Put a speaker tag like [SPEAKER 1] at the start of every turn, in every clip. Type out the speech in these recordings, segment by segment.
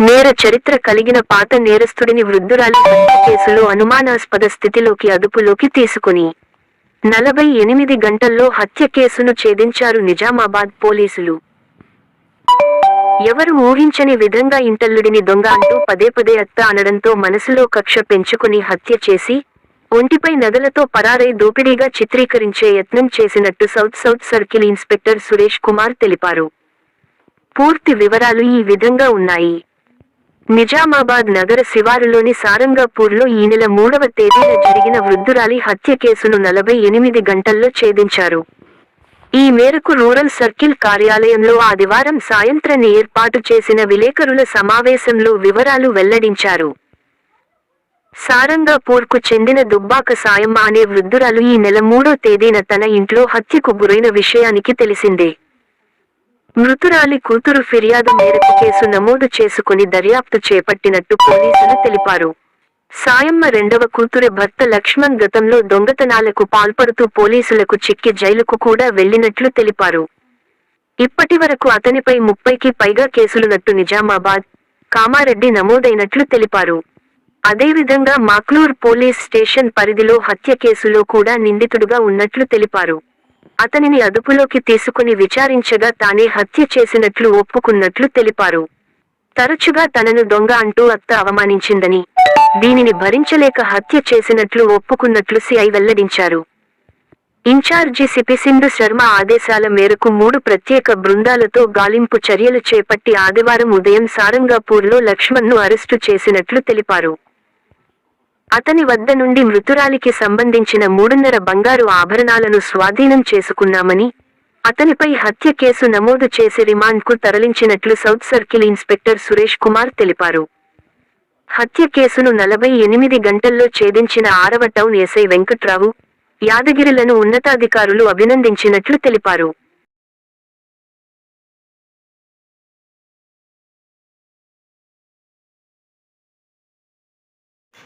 [SPEAKER 1] నేర చరిత్ర కలిగిన పాత నేరస్తుడిని వృద్ధురాలి హత్య కేసులో అనుమానాస్పద స్థితిలోకి అదుపులోకి తీసుకుని నలభై ఎనిమిది గంటల్లో హత్య కేసును ఛేదించారు నిజామాబాద్ పోలీసులు. ఎవరు ఊహించని విధంగా ఇంటల్లుడిని దొంగ అంటూ పదే పదే అత్త అనడంతో మనసులో కక్ష పెంచుకుని హత్య చేసి ఒంటిపై నగలతో పరారై దోపిడీగా చిత్రీకరించే యత్నం చేసినట్టు south south circle inspector Suresh Kumar తెలిపారు. పూర్తి వివరాలు ఈ విధంగా ఉన్నాయి. నిజామాబాద్ నగర శివారులోని సారంగాపూర్లో ఈ నెల మూడవ తేదీన జరిగిన వృద్ధురాలి హత్య కేసును నలభై ఎనిమిది గంటల్లో ఛేదించారు. ఈ మేరకు రూరల్ సర్కిల్ కార్యాలయంలో ఆదివారం సాయంత్రం ఏర్పాటు చేసిన విలేకరుల సమావేశంలో వివరాలు వెల్లడించారు. సారంగాపూర్కు చెందిన దుబ్బాక సాయమ్మ అనే వృద్ధురాలు ఈ నెల మూడో తేదీన తన ఇంట్లో హత్యకు గురైన విషయానికి తెలిసిందే. మృతురాలి కూతురు ఫిర్యాదు మేరకు కేసు నమోదు చేసుకుని దర్యాప్తు చేపట్టినట్టు పోలీసులు తెలిపారు. సాయమ్మ రెండవ కూతురి భర్త లక్ష్మణ్ గతంలో దొంగతనాలకు పాల్పడుతూ పోలీసులకు చిక్కి జైలుకు కూడా వెళ్ళినట్లు తెలిపారు. ఇప్పటి వరకు అతనిపై ముప్పైకి పైగా కేసులున్నట్టు నిజామాబాద్ కామారెడ్డి నమోదైనట్లు తెలిపారు. అదేవిధంగా మాక్లూర్ పోలీస్ స్టేషన్ పరిధిలో హత్య కేసులో కూడా నిందితుడుగా ఉన్నట్లు తెలిపారు. అతనిని అదుపులోకి తీసుకుని విచారించగా తానే హత్య చేసినట్లు ఒప్పుకున్నట్లు తెలిపారు. తరచుగా తనను దొంగ అంటూ అత్త అవమానించిందని దీనిని భరించలేక హత్య చేసినట్లు ఒప్పుకున్నట్లు సిఐ వెల్లడించారు. ఇన్ఛార్జి సిపిసింధు శర్మ ఆదేశాల మేరకు మూడు ప్రత్యేక బృందాలతో గాలింపు చర్యలు చేపట్టి ఆదివారం ఉదయం సారంగాపూర్లో లక్ష్మణ్ను అరెస్టు చేసినట్లు తెలిపారు. అతని వద్ద నుండి మృతురాలికి సంబంధించిన మూడున్నర బంగారు ఆభరణాలను స్వాధీనం చేసుకున్నామని అతనిపై హత్య కేసు నమోదు చేసి రిమాండ్కు తరలించినట్లు south circle inspector Suresh Kumar తెలిపారు. హత్య కేసును నలభై ఎనిమిది గంటల్లో ఛేదించిన ఆరవ టౌన్ ఎస్ఐ వెంకట్రావు యాదగిరిలను ఉన్నతాధికారులు అభినందించినట్లు తెలిపారు.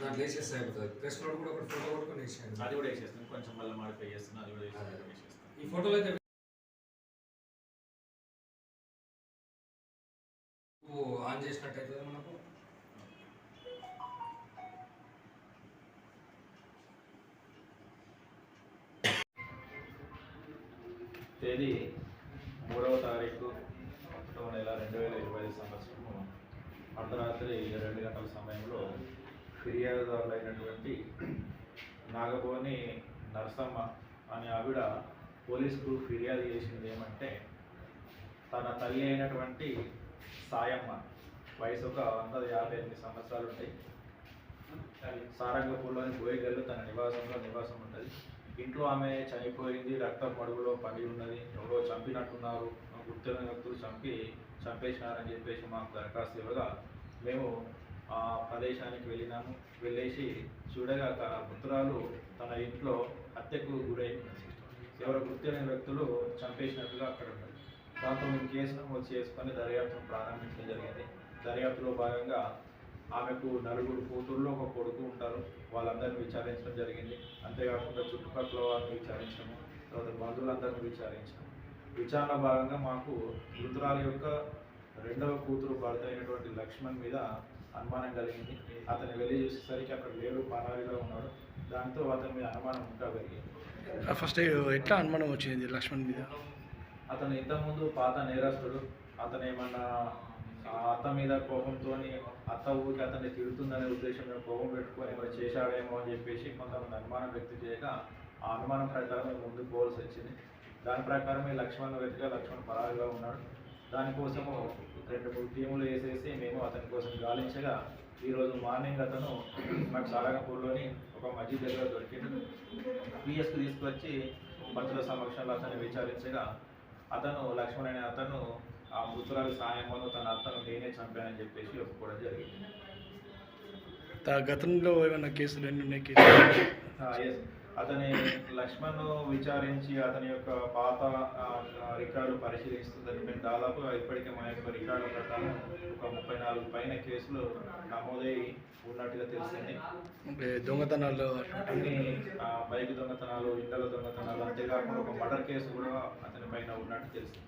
[SPEAKER 2] దాంట్లో వేసేస్తే అయిపోతుంది. ప్రెస్ నోట్ కూడా ఒకటి ఫోటో కొట్టుకొని వేసేయండి.
[SPEAKER 3] అది కూడా వేసేస్తాను కొంచెం మళ్ళీ మాడిఫై చేస్తాను అది కూడా వేసేస్తాను
[SPEAKER 2] ఈ ఫోటోలో అయితే ఓ ఆన్ చేసినట్టయితే మనకు?
[SPEAKER 3] తేదీ మూడవ తారీఖు ఒకటవ నెల రెండు వేల ఇరవై ఐదు సంవత్సరము. అర్ధరాత్రి రెండు గంటల సమయంలో ఫిర్యాదుదారులు అయినటువంటి నాగబోని నరసమ్మ అనే ఆవిడ పోలీసుకు ఫిర్యాదు చేసింది ఏమంటే తన తల్లి అయినటువంటి సాయమ్మ వయసు ఒక వంద యాభై ఎనిమిది సంవత్సరాలు ఉంటాయి. సారంగపూర్లోని బోయగల్లు తన నివాసంలో నివాసం ఉంటుంది ఇంట్లో ఆమె చనిపోయింది రక్తం మడుగులో పడి ఉన్నది. ఎవరో చంపినట్టున్నారు. గుర్తున్న వ్యక్తులు చంపి చంపేసినారని చెప్పేసి మాకు దరఖాస్తు ఇవ్వగా మేము ఆ ప్రదేశానికి వెళ్ళినాము. వెళ్ళేసి చూడగా ఆ పుత్రాలు తన ఇంట్లో హత్యకు గురై ఎవరు ఎవరో వ్యక్తులు చంపేసినట్టుగా అక్కడ ఉన్నది దాంతో మేము కేసు నమోదు చేసుకొని దర్యాప్తును ప్రారంభించడం జరిగింది. దర్యాప్తులో భాగంగా ఆమెకు నలుగురు కూతుర్లు ఒక కొడుకు ఉంటారు. వాళ్ళందరినీ విచారించడం జరిగింది. అంతేకాకుండా చుట్టుపక్కల వారిని విచారించడము తర్వాత బంధువులందరినీ విచారించడం విచారణ భాగంగా మాకు మృతురాలి యొక్క రెండవ కూతురు భర్త అయినటువంటి లక్ష్మణ్ మీద అనుమానం కలిగింది. అతను వెళ్ళి చూసేసరికి అక్కడ లేడు పరారీలో ఉన్నాడు. దాంతో అతని మీద అనుమానం ఇంకా పెరిగింది
[SPEAKER 4] ఫస్ట్ ఎట్లా అనుమానం వచ్చింది లక్ష్మణ్ మీద?
[SPEAKER 3] అతను ఇంతకుముందు పాత నేరస్తుడు. అతను ఏమన్నా ఆ అత్త మీద కోపంతో అత్త ఊరికి అతన్ని తిడుతుందనే ఉద్దేశంలో కోపం పెట్టుకొని ఏమైనా చేశాడేమో అని చెప్పేసి కొంతమంది అనుమానం వ్యక్తం చేయగా ఆ అనుమానం ప్రకారం ముందుకు పోవాల్సి వచ్చింది. దాని ప్రకారం ఈ లక్ష్మణ్ వెతిగా లక్ష్మణ్ పరారుగా ఉన్నాడు. దానికోసము రెండు మూడు టీములు వేసేసి మేము అతని కోసం గాలించగా ఈరోజు మార్నింగ్ అతను మాకు సారంగపూర్లోని ఒక మస్జిద్ దగ్గర దొరికింది పిఎస్కి తీసుకొచ్చి భక్తుల సమక్షంలో అతన్ని విచారించగా అతను లక్ష్మణ్ అనే అతను ఆ మృతురాలి సాయంలో తన అత్తను నేనే చంపానని చెప్పేసి ఒప్పుకోవడం జరిగింది.
[SPEAKER 4] గతంలో ఏమైనా కేసులు ఎన్ని ఉన్నాయి? కేసులు.
[SPEAKER 3] అతని లక్ష్మణ్ విచారించి అతని యొక్క పాత రికార్డు పరిశీలిస్తుంది మేము దాదాపు ఇప్పటికే మా యొక్క రికార్డు ప్రకారం ఒక ముప్పై నాలుగు పైన కేసులు నమోదై ఉన్నట్టుగా తెలిసింది
[SPEAKER 4] దొంగతనాలు
[SPEAKER 3] అన్ని బైక్ దొంగతనాలు ఇంటల దొంగతనాలు అంతేకాకుండా ఒక మర్డర్ కేసు కూడా అతని పైన ఉన్నట్టు తెలిసింది